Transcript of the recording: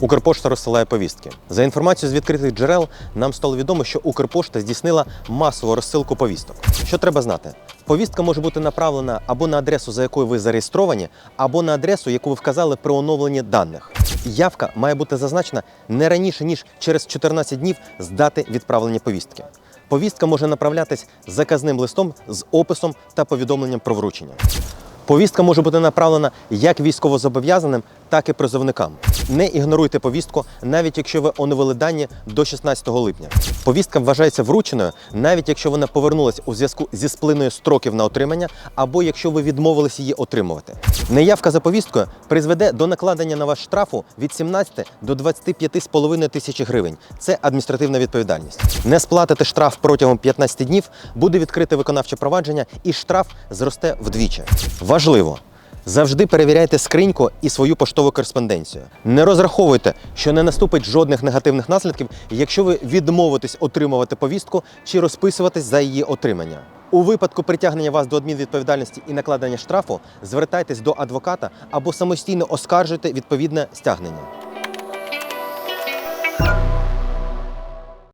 Укрпошта розсилає повістки. За інформацією з відкритих джерел, нам стало відомо, що Укрпошта здійснила масову розсилку повісток. Що треба знати? Повістка може бути направлена або на адресу, за якою ви зареєстровані, або на адресу, яку ви вказали при оновленні даних. Явка має бути зазначена не раніше ніж через 14 днів з дати відправлення повістки. Повістка може направлятись заказним листом з описом та повідомленням про вручення. Повістка може бути направлена як військовозобов'язаним, так і призовникам. Не ігноруйте повістку, навіть якщо ви оновили дані до 16 липня. Повістка вважається врученою, навіть якщо вона повернулася у зв'язку зі сплиною строків на отримання, або якщо ви відмовились її отримувати. Неявка за повісткою призведе до накладення на вас штрафу від 17 до 25,5 тисячі гривень. Це адміністративна відповідальність. Не сплатити штраф протягом 15 днів, буде відкрите виконавче провадження, і штраф зросте вдвічі. Важливо! Завжди перевіряйте скриньку і свою поштову кореспонденцію. Не розраховуйте, що не наступить жодних негативних наслідків, якщо ви відмовитесь отримувати повістку чи розписуватись за її отримання. У випадку притягнення вас до адмінвідповідальності і накладення штрафу, звертайтесь до адвоката або самостійно оскаржуйте відповідне стягнення.